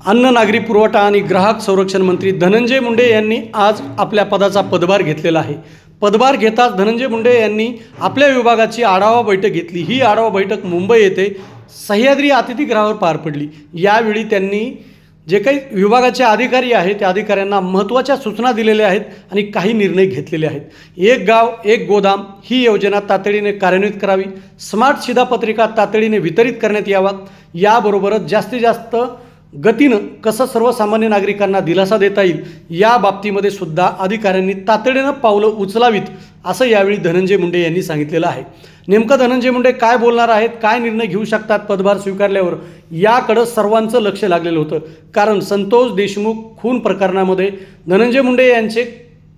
अन्न नागरी पुरवठा आणि ग्राहक संरक्षण मंत्री धनंजय मुंडे यांनी आज आपल्या पदाचा पदभार घेतलेला आहे. पदभार घेताच धनंजय मुंडे यांनी आपल्या विभागाची आढावा बैठक घेतली. ही आढावा बैठक मुंबई येथे सह्याद्री अतिथीगृहावर पार पडली. यावेळी त्यांनी जे काही विभागाचे अधिकारी आहेत त्या अधिकाऱ्यांना महत्त्वाच्या सूचना दिलेल्या आहेत आणि काही निर्णय घेतलेले आहेत. एक गाव एक गोदाम ही योजना तातडीने कार्यान्वित करावी. स्मार्ट शिधापत्रिका तातडीने वितरित करण्यात याव्यात याबरोबरच जास्तीत जास्त गतीनं कसं सर्वसामान्य नागरिकांना दिलासा देता येईल या बाबतीमध्ये सुद्धा अधिकाऱ्यांनी तातडीनं पावलं उचलावीत असं यावेळी धनंजय मुंडे यांनी सांगितलेलं आहे. नेमकं धनंजय मुंडे काय बोलणार आहेत काय निर्णय घेऊ शकतात पदभार स्वीकारल्यावर याकडं सर्वांचं लक्ष लागलेलं होतं. कारण संतोष देशमुख खून प्रकरणामध्ये धनंजय मुंडे यांचे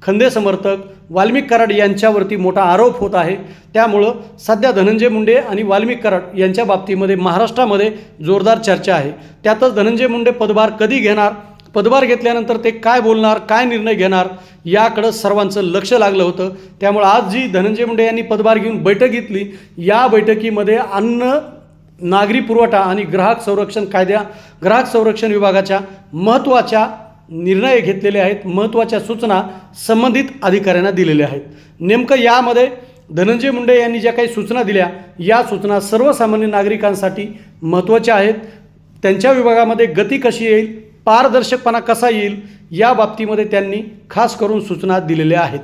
खंदे समर्थक वाल्मिक कराड यांच्यावरती मोठा आरोप होत आहे. त्यामुळं सध्या धनंजय मुंडे आणि वाल्मिक कराड यांच्या बाबतीमध्ये महाराष्ट्रामध्ये जोरदार चर्चा आहे. त्यातच धनंजय मुंडे पदभार कधी घेणार पदभार घेतल्यानंतर ते काय बोलणार काय निर्णय घेणार याकडं सर्वांचं लक्ष लागलं होतं. त्यामुळं आज जी धनंजय मुंडे यांनी पदभार घेऊन बैठक घेतली या बैठकीमध्ये अन्न नागरी पुरवठा आणि ग्राहक संरक्षण कायद्या ग्राहक संरक्षण विभागाच्या महत्त्वाच्या निर्णय घेतलेले आहेत महत्त्वाच्या सूचना संबंधित अधिकाऱ्यांना दिलेल्या आहेत. नेमकं यामध्ये धनंजय मुंडे यांनी ज्या काही सूचना दिल्या या सूचना सर्वसामान्य नागरिकांसाठी महत्त्वाच्या आहेत. त्यांच्या विभागामध्ये गती कशी येईल पारदर्शकपणा कसा येईल या बाबतीमध्ये त्यांनी खास करून सूचना दिलेल्या आहेत.